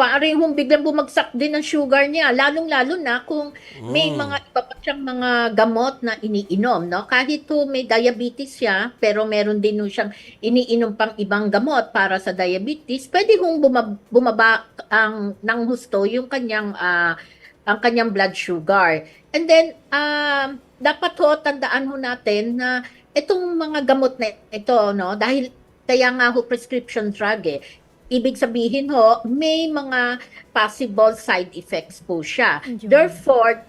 paari hong biglang bumagsak din ang sugar niya, lalong-lalo na kung may Mm. mga iba pa siyang mga gamot na iniinom, no? Kahit to may diabetes siya, pero meron din ho siyang iniinom pang ibang gamot para sa diabetes, pwede hong bumaba, bumaba ang ng husto yung kanyang ah, ang kanyang blood sugar. And then um, dapat ho tandaan ho natin na itong mga gamot na ito, no, dahil kaya nga ho prescription drug eh, ibig sabihin ho, may mga possible side effects po siya. Therefore,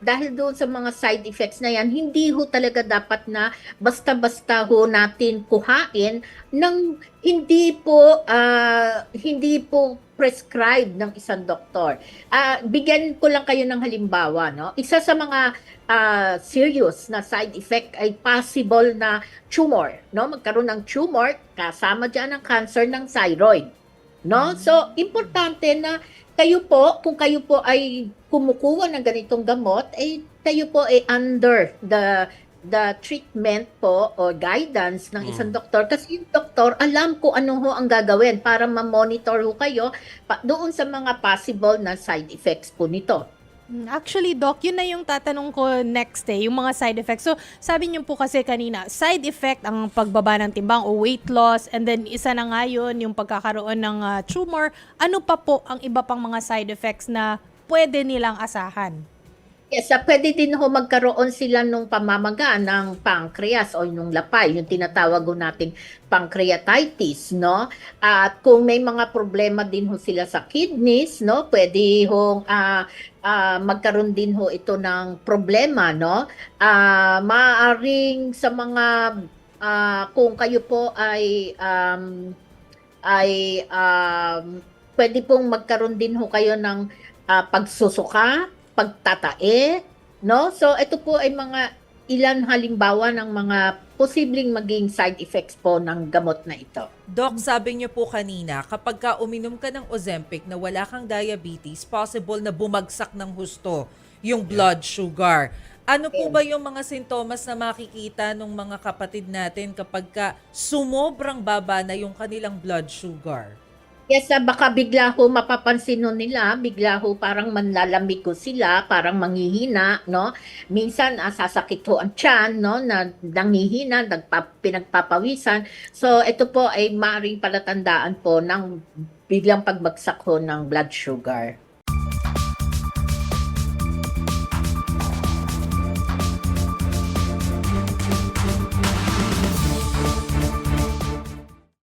dahil doon sa mga side effects na yan, hindi ho talaga dapat na basta-basta ho natin kuhain ng hindi po ah, hindi po prescribed ng isang doktor. Ah, bigyan ko lang kayo ng halimbawa, no? Isa sa mga ah, serious na side effect ay possible na tumor, no? Magkaroon ng tumor kasama diyan ang cancer ng thyroid. No? So, importante na kayo po, kung kayo po ay kumukuha ng ganitong gamot, ay kayo po ay under the the treatment po o guidance ng isang doktor kasi yung doktor alam ko ano ho ang gagawin para ma-monitor ho kayo pa, doon sa mga possible na side effects po nito. Mm, Actually, Doc, yun na yung tatanong ko next eh, yung mga side effects. So, sabi niyo po kasi kanina, side effect ang pagbaba ng timbang o weight loss, and then isa na nga yun, yung pagkakaroon ng ah, tumor. Ano pa po ang iba pang mga side effects na pwede nilang asahan? Yes, ah, pwede din ho magkaroon sila nung pamamaga ng pancreas o yung lapay, yung tinatawag ho nating pancreatitis, no? At kung may mga problema din ho sila sa kidneys, no? Pwede hong ah, ah, magkaroon din ho ito ng problema, no? Ah, maaring sa mga ah, kung kayo po ay um, ay um, pwede pong magkaroon din ho kayo ng ah, pagsusuka, pagtatae, no? So ito po ay mga ilan halimbawa ng mga posibleng maging side effects po ng gamot na ito. Doc, sabi niyo po kanina, kapag ka uminom ka ng Ozempic na wala kang diabetes, possible na bumagsak ng husto yung blood sugar. Ano po ba yung mga sintomas na makikita ng mga kapatid natin kapag ka sumobrang baba na yung kanilang blood sugar? Yes, baka bigla ho mapapansin ho nila, bigla ho parang manlalamig ko sila, parang manghihina, no? Minsan ah, sasakit ho ang tiyan, no? Na nangihina, nagpa, pinagpapawisan. So ito po ay maaaring palatandaan po ng biglang pagbagsak ho ng blood sugar.